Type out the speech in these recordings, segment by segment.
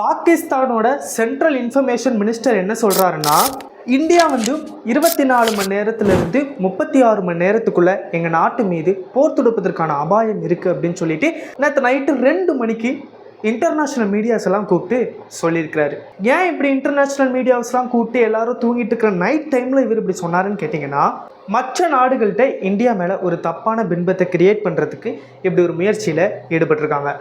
பாகிஸ்தானோட central information minister என்ன சொல்கிறாருன்னா இந்தியா வந்து இருபத்தி நாலு மணி நேரத்திலிருந்து முப்பத்தி ஆறு மணி நேரத்துக்குள்ளே எங்கள் நாட்டு மீது போர் தொடுப்பதற்கான அபாயம் இருக்குது அப்படின்னு சொல்லிட்டு நேற்று நைட்டு ரெண்டு மணிக்கு இன்டர்நேஷ்னல் மீடியாஸ் எல்லாம் கூப்பிட்டு சொல்லியிருக்கிறாரு. ஏன் இப்படி இன்டர்நேஷ்னல் மீடியாஸ்லாம் கூப்பிட்டு எல்லாரும் தூங்கிட்டு இருக்கிற நைட் டைமில் இவர் இப்படி சொன்னாருன்னு கேட்டிங்கன்னா மற்ற நாடுகள்கிட்ட இந்தியா மேலே ஒரு தப்பான பின்பத்தை கிரியேட் பண்ணுறதுக்கு இப்படி ஒரு முயற்சியில் ஈடுபட்டிருக்காங்க.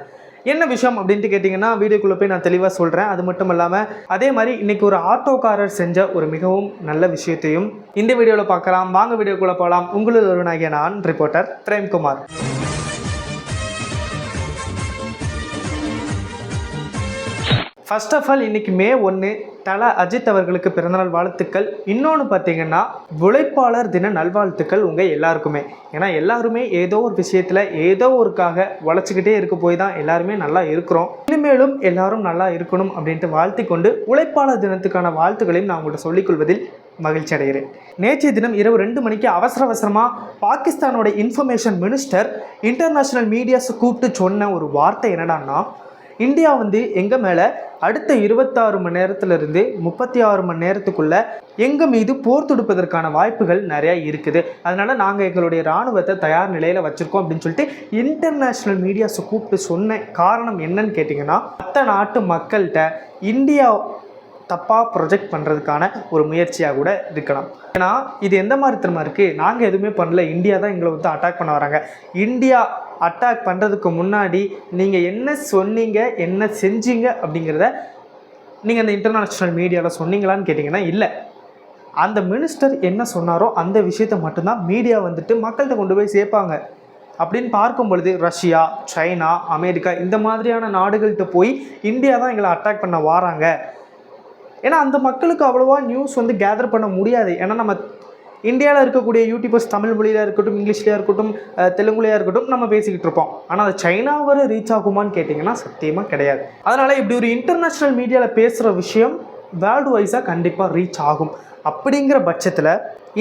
என்ன விஷயம் அப்படின்ட்டு கேட்டிங்கன்னா வீடியோக்குள்ளே போய் நான் தெளிவாக சொல்கிறேன் அது மட்டும் இல்லாமல் அதே மாதிரி இன்றைக்கி ஒரு ஆட்டோக்காரர் செஞ்ச ஒரு மிகவும் நல்ல விஷயத்தையும் இந்த வீடியோவில் பார்க்கலாம். வாங்க வீடியோக்குள்ளே போகலாம் உங்களில் ஒருவனாகிய நான் reporter Premkumar. First of all இன்னைக்கு மே ஒன்று தல அஜித் அவர்களுக்கு பிறந்தநாள் வாழ்த்துக்கள். இன்னொன்று பார்த்தீங்கன்னா உழைப்பாளர் தின நல்வாழ்த்துக்கள் உங்கள் எல்லாருக்குமே. ஏன்னா எல்லாருமே ஏதோ ஒரு விஷயத்தில் ஏதோ ஒருக்காக உழைச்சிக்கிட்டே இருக்க போய் தான் எல்லாருமே நல்லா இருக்கிறோம். இனிமேலும் எல்லாரும் நல்லா இருக்கணும் அப்படின்ட்டு வாழ்த்தி கொண்டு உழைப்பாளர் தினத்துக்கான வாழ்த்துக்களையும் நான் உங்கள்கிட்ட சொல்லிக்கொள்வதில் மகிழ்ச்சி அடைகிறேன். நேற்றைய தினம் இரவு ரெண்டு மணிக்கு அவசர அவசரமாக பாகிஸ்தானோட இன்ஃபர்மேஷன் மினிஸ்டர் இன்டர்நேஷ்னல் மீடியாஸை கூப்பிட்டு சொன்ன ஒரு வார்த்தை என்னடான்னா இந்தியா வந்து எங்கள் மேலே அடுத்த இருபத்தாறு மணி நேரத்திலிருந்து முப்பத்தி ஆறு மணி நேரத்துக்குள்ளே எங்கள் மீது போர் தொடுப்பதற்கான வாய்ப்புகள் நிறையா இருக்குது. அதனால் நாங்கள் எங்களுடைய இராணுவத்தை தயார் நிலையில் வச்சுருக்கோம் அப்படின்னு சொல்லிட்டு இன்டர்நேஷ்னல் மீடியாஸை கூப்பிட்டு சொன்ன காரணம் என்னன்னு கேட்டிங்கன்னா மற்ற நாட்டு மக்கள்கிட்ட இந்தியா தப்பாக ப்ரொஜெக்ட் பண்ணுறதுக்கான ஒரு முயற்சியாக கூட இருக்கலாம். ஏன்னா இது எந்த மாதிரி திறமை இருக்குது நாங்கள் எதுவுமே பண்ணல. இந்தியா தான் எங்களை வந்து அட்டாக் பண்ண வராங்க. இந்தியா அட்டாக் பண்ணுறதுக்கு முன்னாடி நீங்கள் என்ன சொன்னீங்க என்ன செஞ்சீங்க அப்படிங்கிறத நீங்கள் அந்த இன்டர்நேஷ்னல் மீடியாவில் சொன்னீங்களான்னு கேட்டிங்கன்னா இல்லை. அந்த மினிஸ்டர் என்ன சொன்னாரோ அந்த விஷயத்தை மட்டும்தான் மீடியா வந்துட்டு மக்கள்கிட்ட கொண்டு போய் சேர்ப்பாங்க. அப்படின்னு பார்க்கும் பொழுது ரஷ்யா சைனா அமெரிக்கா இந்த மாதிரியான நாடுகள்கிட்ட போய் இந்தியா தான் எங்களை அட்டாக் பண்ண வாராங்க. ஏன்னா அந்த மக்களுக்கு அவ்வளோவா நியூஸ் வந்து கேதர் பண்ண முடியாது. ஏன்னா நம்ம இந்தியாவில் இருக்கக்கூடிய யூடியூபர்ஸ் தமிழ் மொழியில இருக்கட்டும் இங்கிலீஷ்லையாக இருக்கட்டும் தெலுங்குலையாக இருக்கட்டும் நம்ம பேசிக்கிட்டு இருப்போம். ஆனால் அது சைனா வரை ரீச் ஆகுமான்னு கேட்டிங்கன்னா சத்தியமாக கிடையாது. அதனால் இப்படி ஒரு இன்டர்நேஷ்னல் மீடியாவில் பேசுகிற விஷயம் வேர்ல்டு வைஸாக கண்டிப்பாக ரீச் ஆகும். அப்படிங்கிற பட்சத்தில்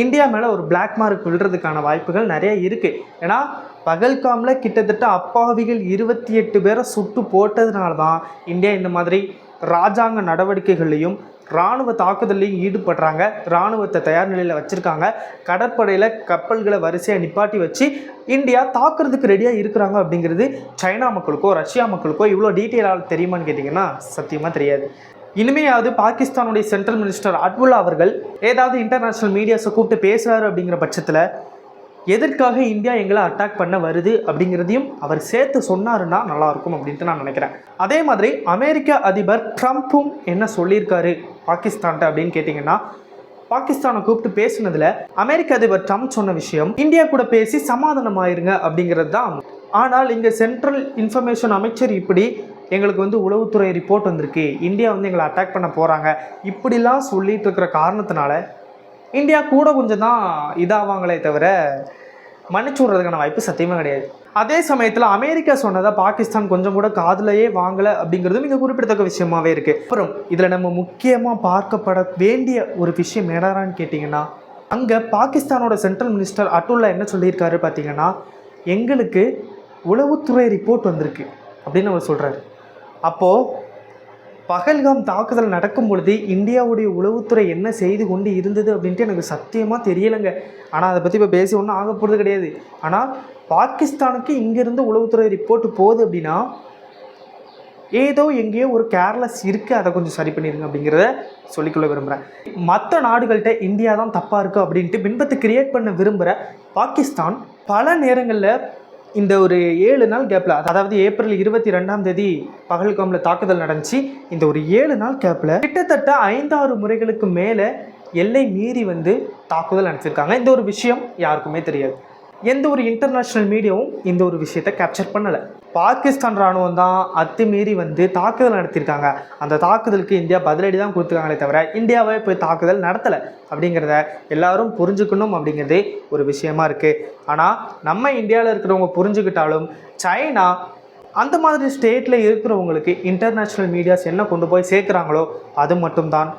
இந்தியா மேலே ஒரு பிளாக் மார்க் விழுறதுக்கான வாய்ப்புகள் நிறைய இருக்குது ஏன்னா பகல்காமில் கிட்டத்தட்ட அப்பாவிகள் இருபத்தி எட்டு பேரை சுட்டு போட்டதுனால தான் இந்தியா இந்த மாதிரி ராஜாங்க நடவடிக்கைகள்லையும் ராணுவ தாக்குதல்லையும் ஈடுபடுறாங்க. ராணுவத்தை தயார் நிலையில் வச்சுருக்காங்க. கடற்படையில் கப்பல்களை வரிசையாக நிப்பாட்டி வச்சு இந்தியா தாக்குறதுக்கு ரெடியாக இருக்கிறாங்க அப்படிங்கிறது சைனா மக்களுக்கோ ரஷ்யா மக்களுக்கோ இவ்வளோ டீட்டெயிலாக தெரியுமான்னு கேட்டிங்கன்னா சத்தியமாக தெரியாது. இனிமையாவது பாகிஸ்தானுடைய சென்ட்ரல் மினிஸ்டர் அட்வுல்லா அவர்கள் ஏதாவது இன்டர்நேஷ்னல் மீடியாஸை கூப்பிட்டு பேசுகிறாரு அப்படிங்கிற பட்சத்தில் எதற்காக இந்தியா எங்களை அட்டாக் பண்ண வருது அப்படிங்கிறதையும் அவர் சேர்த்து சொன்னாருன்னா நல்லாயிருக்கும் அப்படின்ட்டு நான் நினைக்கிறேன். அதே மாதிரி அமெரிக்க அதிபர் ட்ரம்ப்பும் என்ன சொல்லியிருக்காரு பாகிஸ்தான்ட்ட அப்படின்னு கேட்டிங்கன்னா பாகிஸ்தானை கூப்பிட்டு பேசுனதில் அமெரிக்க அதிபர் ட்ரம்ப் சொன்ன விஷயம் இந்தியா கூட பேசி சமாதானம் ஆயிருங்க அப்படிங்கிறது தான். ஆனால் இங்கே சென்ட்ரல் இன்ஃபர்மேஷன் அமைச்சர் இப்படி எங்களுக்கு வந்து உளவுத்துறை ரிப்போர்ட் வந்திருக்கு. இந்தியா வந்து எங்களை அட்டாக் பண்ண போகிறாங்க இப்படிலாம் சொல்லிட்டு இருக்கிற காரணத்தினால இந்தியா கூட கொஞ்சம் தான் இதாவாங்களே தவிர மன்னிச்சு விட்றதுக்கான வாய்ப்பு சத்தியமாக கிடையாது. அதே சமயத்தில் அமெரிக்கா சொன்னதை பாகிஸ்தான் கொஞ்சம் கூட காதலையே வாங்கலை அப்படிங்கிறதும் இங்கே குறிப்பிடத்தக்க விஷயமாவே இருக்குது அப்புறம் இதில் நம்ம முக்கியமாக பார்க்கப்பட வேண்டிய ஒரு விஷயம் என்னடான்னு கேட்டிங்கன்னா அங்கே பாகிஸ்தானோட சென்ட்ரல் மினிஸ்டர் அட்டுல்லா என்ன சொல்லியிருக்காரு பார்த்தீங்கன்னா எங்களுக்கு உளவுத்துறை ரிப்போர்ட் வந்திருக்கு அப்படின்னு அவர் சொல்கிறாரு அப்போது பகல்காம் தாக்குதல் நடக்கும் பொழுது இந்தியாவுடைய உளவுத்துறை என்ன செய்து கொண்டு இருந்தது அப்படின்ட்டு எனக்கு சத்தியமாக தெரியலைங்க. ஆனால் அதை பற்றி இப்போ பேசி ஒன்றும் ஆக போகிறது கிடையாது. ஆனால் பாகிஸ்தானுக்கு இங்கேருந்து உளவுத்துறை ரிப்போர்ட் போகுது அப்படின்னா ஏதோ எங்கேயோ ஒரு கேர்லெஸ் இருக்குது அதை கொஞ்சம் சரி பண்ணிடுங்க அப்படிங்கிறத சொல்லிக்கொள்ள விரும்புகிறேன் மற்ற நாடுகள்கிட்ட இந்தியா தான் தப்பாக இருக்குது அப்படின்ட்டு பின்பத்தை கிரியேட் பண்ண விரும்புகிற பாகிஸ்தான் பல நேரங்களில் இந்த ஒரு ஏழு நாள் கேப்பில் அதாவது ஏப்ரல் இருபத்தி ரெண்டாம் தேதி பகல்காமில் தாக்குதல் நடந்துச்சு. இந்த ஒரு ஏழு நாள் கேப்பில் கிட்டத்தட்ட ஐந்தாறு முறைகளுக்கு மேலே எல்லை மீறி வந்து தாக்குதல் நடத்திருக்காங்க. இந்த ஒரு விஷயம் யாருக்குமே தெரியாது. எந்த ஒரு இன்டர்நேஷ்னல் மீடியாவும் இந்த ஒரு விஷயத்தை கேப்சர் பண்ணலை. பாகிஸ்தான் ராணுவம் தான் அத்துமீறி வந்து தாக்குதல் நடத்தியிருக்காங்க. அந்த தாக்குதலுக்கு இந்தியா பதிலடி தான் கொடுத்துருக்காங்களே தவிர இந்தியாவே போய் தாக்குதல் நடத்தலை அப்படிங்கிறத எல்லாரும் புரிஞ்சுக்கணும் அப்படிங்கிறதே ஒரு விஷயமா இருக்குது ஆனால் நம்ம இந்தியாவில் இருக்கிறவங்க புரிஞ்சுக்கிட்டாலும் சைனா அந்த மாதிரி ஸ்டேட்டில் இருக்கிறவங்களுக்கு இன்டர்நேஷ்னல் மீடியாஸ் என்ன கொண்டு போய் சேர்க்குறாங்களோ அது மட்டும்தான்.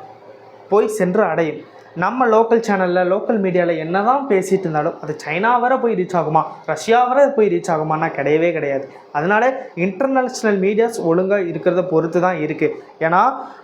போய் சென்று அடையும். நம்ம லோக்கல் சேனலில் லோக்கல் மீடியாவில் என்ன தான் பேசிகிட்டு இருந்தாலும் அது சைனா வர போய் ரீச் ஆகுமா? ரஷ்யா வரை போய் ரீச் ஆகுமான்னா கிடையவே கிடையாது. அதனால இன்டர்நேஷ்னல் மீடியாஸ் ஒழுங்காக இருக்கிறத பொறுத்து தான் இருக்குது ஏன்னா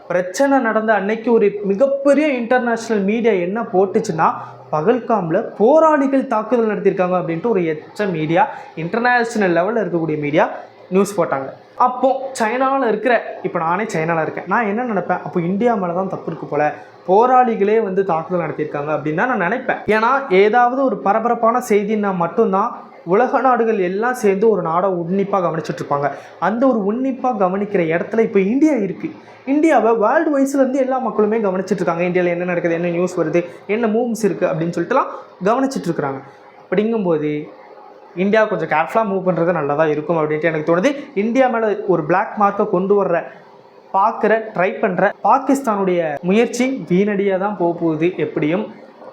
பிரச்சனை நடந்த அன்னைக்கு ஒரு மிகப்பெரிய இன்டர்நேஷ்னல் மீடியா என்ன போட்டுச்சுன்னா பகல்காமில் போராளிகள் தாக்குதல் நடத்தியிருக்காங்க அப்படின்ட்டு ஒரு எச்ச மீடியா இன்டர்நேஷ்னல் லெவலில் இருக்கக்கூடிய மீடியா நியூஸ் போட்டாங்க. அப்போது சைனாவில் இருக்கிற இப்போ நானே சைனாவில் இருக்கேன். நான் என்ன நினைப்பேன்? அப்போ இந்தியா மேலே தான் தப்பு இருக்கு போல. போராளிகளே வந்து தாக்குதல் நடத்தியிருக்காங்க அப்படின்னு தான் நான் நினைப்பேன். ஏன்னா ஏதாவது ஒரு பரபரப்பான செய்தின்னா மட்டும்தான் உலக நாடுகள் எல்லாம் சேர்ந்து ஒரு நாடை உன்னிப்பாக கவனிச்சிட்டுருப்பாங்க அந்த ஒரு உன்னிப்பாக கவனிக்கிற இடத்துல இப்போ இந்தியா இருக்குது இந்தியாவை வேர்ல்டு வைஸ்லேருந்து எல்லா மக்களுமே கவனிச்சிட்ருக்காங்க. இந்தியாவில் என்ன நடக்குது என்ன நியூஸ் வருது என்ன மூவ்ஸ் இருக்குது அப்படின்னு சொல்லிட்டுலாம் கவனிச்சிட்டு இருக்கிறாங்க அப்படிங்கும்போது இந்தியா கொஞ்சம் கேர்ஃபுல்லாக மூவ் பண்ணுறது நல்லதாக இருக்கும் அப்படின்ட்டு எனக்கு தோணுது. இந்தியா மேலே ஒரு பிளாக் மார்க்கை கொண்டு வர்ற பார்க்குற ட்ரை பண்ணுற பாகிஸ்தானுடைய முயற்சி வீணடியாக தான் போக போகுது எப்படியும்.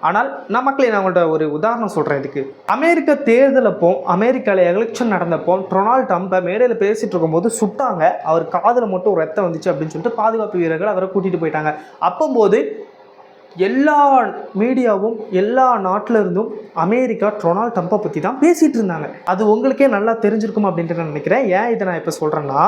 ஆனால் நான் மக்களே நான் உங்கள்கிட்ட ஒரு உதாரணம் சொல்கிறேன் இதுக்கு. அமெரிக்க தேர்தலப்போ அமெரிக்காவில் எலெக்ஷன் நடந்தப்போ டொனால்ட் ட்ரம்ப்பை மேடையில் பேசிகிட்டு இருக்கும்போது சுட்டாங்க. அவர் காதில் மட்டும் ஒரு ரத்தம் வந்துச்சு அப்படின்னு சொல்லிட்டு பாதுகாப்பு வீரர்கள் அவரை கூட்டிகிட்டு போயிட்டாங்க. அப்போம்போது எல்லா மீடியாவும் எல்லா நாட்டில இருந்தும் அமெரிக்கா டொனால்ட் ட்ரம்ப்பை பற்றி தான் பேசிகிட்டு இருந்தாங்க. அது உங்களுக்கே நல்லா தெரிஞ்சிருக்கும் அப்படின்ட்டு நான் நினைக்கிறேன். ஏன் இதை நான் இப்போ சொல்கிறேன்னா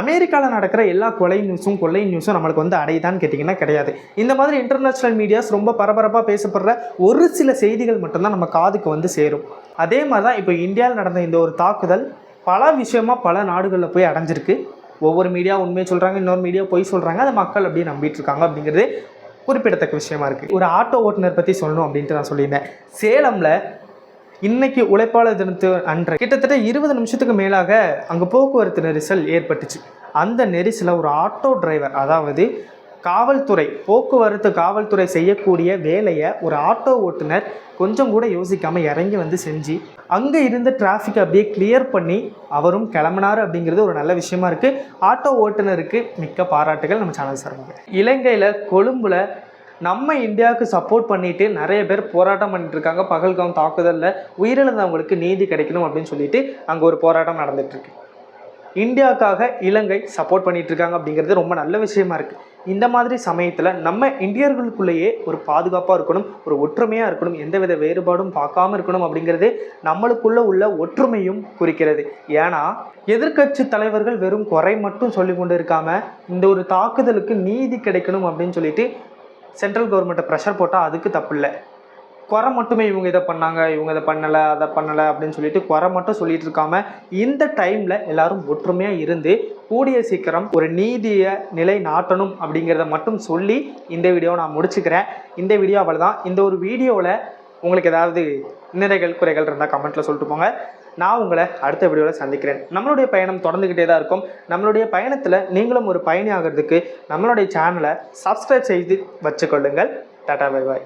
அமெரிக்காவில் நடக்கிற எல்லா கொலை நியூஸும் கொள்ளை நியூஸும் நம்மளுக்கு வந்து அடையுதான்னு கேட்டிங்கன்னா கிடையாது. இந்த மாதிரி இன்டர்நேஷ்னல் மீடியாஸ் ரொம்ப பரபரப்பாக பேசப்படுற ஒரு சில செய்திகள் மட்டும்தான் நம்ம காதுக்கு வந்து சேரும். அதே மாதிரி தான் இப்போ இந்தியாவில் நடந்த இந்த ஒரு தாக்குதல் பல விஷயமாக பல நாடுகளில் போய் அடைஞ்சிருக்கு. ஒவ்வொரு மீடியா உண்மையை சொல்கிறாங்க இன்னொரு மீடியா போய் சொல்கிறாங்க அதை மக்கள் அப்படியே நம்பிட்டு இருக்காங்க அப்படிங்கிறது குறிப்பிடத்தக்க விஷயமா இருக்குது ஒரு ஆட்டோ ஓட்டுநர் பற்றி சொல்லணும் அப்படின்ட்டு நான் சொல்லியிருந்தேன். சேலமில் இன்னைக்கு உழைப்பாளர் தினத்து அன்று கிட்டத்தட்ட இருபது நிமிஷத்துக்கு மேலாக அங்கே போக்குவரத்து நெரிசல் ஏற்பட்டுச்சு. அந்த நெரிசலில் ஒரு ஆட்டோ டிரைவர் அதாவது காவல்துறை போக்குவரத்து காவல்துறை செய்யக்கூடிய வேலையை ஒரு ஆட்டோ ஓட்டுநர் கொஞ்சம் கூட யோசிக்காமல் இறங்கி வந்து செஞ்சு அங்கே இருந்த டிராஃபிக் அப்படியே கிளியர் பண்ணி அவரும் கிளம்பினார் அப்படிங்கிறது ஒரு நல்ல விஷயமா இருக்குது ஆட்டோ ஓட்டுநருக்கு மிக்க பாராட்டுகள் நம்ம சேனல் சார்பாக. இலங்கையில் கொழும்புல நம்ம இந்தியாவுக்கு சப்போர்ட் பண்ணிட்டு நிறைய பேர் போராட்டம் பண்ணிட்டு இருக்காங்க. பகல்காம் தாக்குதலில் உயிரிழந்தவங்களுக்கு நீதி கிடைக்கணும் அப்படின்னு சொல்லிட்டு அங்கே ஒரு போராட்டம் நடந்துட்டு இருக்கு. இந்தியாவுக்காக இலங்கை சப்போர்ட் பண்ணிட்டு இருக்காங்க அப்படிங்கிறது ரொம்ப நல்ல விஷயமா இருக்கு. இந்த மாதிரி சமயத்தில் நம்ம இந்தியர்களுக்குள்ளேயே ஒரு பாதுகாப்பாக இருக்கணும் ஒரு ஒற்றுமையாக இருக்கணும் எந்தவித வேறுபாடும் பார்க்காம இருக்கணும் அப்படிங்கிறது நம்மளுக்குள்ள உள்ள ஒற்றுமையும் குறிக்கிறது. ஏன்னா எதிர்க்கட்சி தலைவர்கள் வெறும் குறை மட்டும் சொல்லி கொண்டு இருக்காம இந்த ஒரு தாக்குதலுக்கு நீதி கிடைக்கணும் அப்படின்னு சொல்லிட்டு சென்ட்ரல் கவர்மெண்ட்டை ப்ரெஷர் போட்டால் அதுக்கு தப்பு இல்லை குறை மட்டுமே இவங்க இதை பண்ணாங்க இவங்க இதை பண்ணலை அதை பண்ணலை அப்படின்னு சொல்லிட்டு குறை மட்டும் சொல்லிட்டு இருக்காம இந்த டைமில் எல்லாரும் ஒற்றுமையாக இருந்து கூடிய சீக்கிரம் ஒரு நீதியை நிலை நாட்டணும் அப்படிங்கிறத மட்டும் சொல்லி இந்த வீடியோவை நான் முடிச்சுக்கிறேன். இந்த வீடியோ அவ்வளோதான் தான் இந்த ஒரு வீடியோவில் உங்களுக்கு ஏதாவது நிறைகள் குறைகள் இருந்தால் கமெண்ட்டில் சொல்லிட்டு போங்க. நான் உங்களை அடுத்த வீடியோவில் சந்திக்கிறேன். நம்மளுடைய பயணம் தொடர்ந்துக்கிட்டே தான் இருக்கும். நம்மளுடைய பயணத்தில் நீங்களும் ஒரு பயணி ஆகிறதுக்கு நம்மளுடைய சேனலை சப்ஸ்கிரைப் செய்து வச்சுக்கொள்ளுங்கள். Tata bye bye